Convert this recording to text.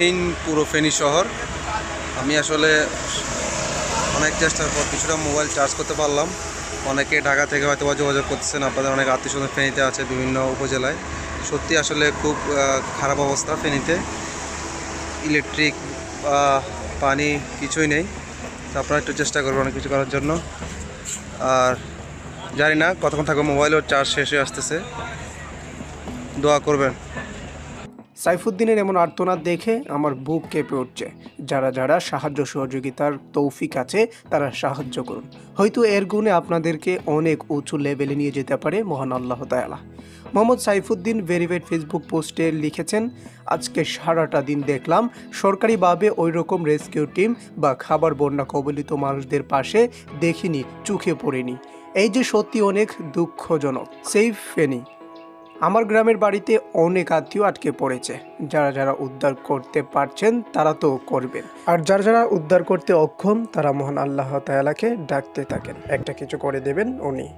তিন পুরো ফেনী শহর। আমি আসলে অনেক চেষ্টার পর কিছুটা মোবাইল চার্জ করতে পারলাম। অনেকে ঢাকা থেকে হয়তো যোগাযোগ করতেছেন, আপনাদের অনেক আত্মীয় স্বজন ফেনীতে আছে বিভিন্ন উপজেলায়। সত্যি আসলে খুব খারাপ অবস্থা ফেনীতে। ইলেকট্রিক পানি কিছুই নেই। তো আপনারা একটু চেষ্টা করবেন অনেক কিছু করার জন্য। আর জানি না কতক্ষণ থাকবে মোবাইলের চার্জ শেষ হয়ে আসতেছে। দোয়া করবেন। সাইফুদ্দিনের এমন আর্তনাদ দেখে আমার বুক কেঁপে উঠছে। যারা যারা সাহায্য সহযোগিতার তৌফিক আছে, তারা সাহায্য করুন। হয়তো এর গুণে আপনাদেরকে অনেক উঁচু লেভেলে নিয়ে যেতে পারে মহান আল্লাহ তায়ালা মোহাম্মদ সাইফুদ্দিন ভেরিফাইড ফেসবুক পোস্টে লিখেছেন, আজকে সারাটা দিন দেখলাম সরকারিভাবে ওই রকম রেস্কিউ টিম বা খাবার বন্যা কবলিত মানুষদের পাশে দেখিনি, চোখে পড়েনি। এই যে সত্যি অনেক দুঃখজনক। সেফ ফেনি। আমার গ্রামের বাড়িতে অনেক আত্মীয় আটকে পড়েছে। যারা যারা উদ্ধার করতে পারছেন, তারা তো করবেন। আর যারা যারা উদ্ধার করতে অক্ষম, তারা মহান আল্লাহ তায়ালাকে ডাকতে থাকেন। একটা কিছু করে দেবেন উনি।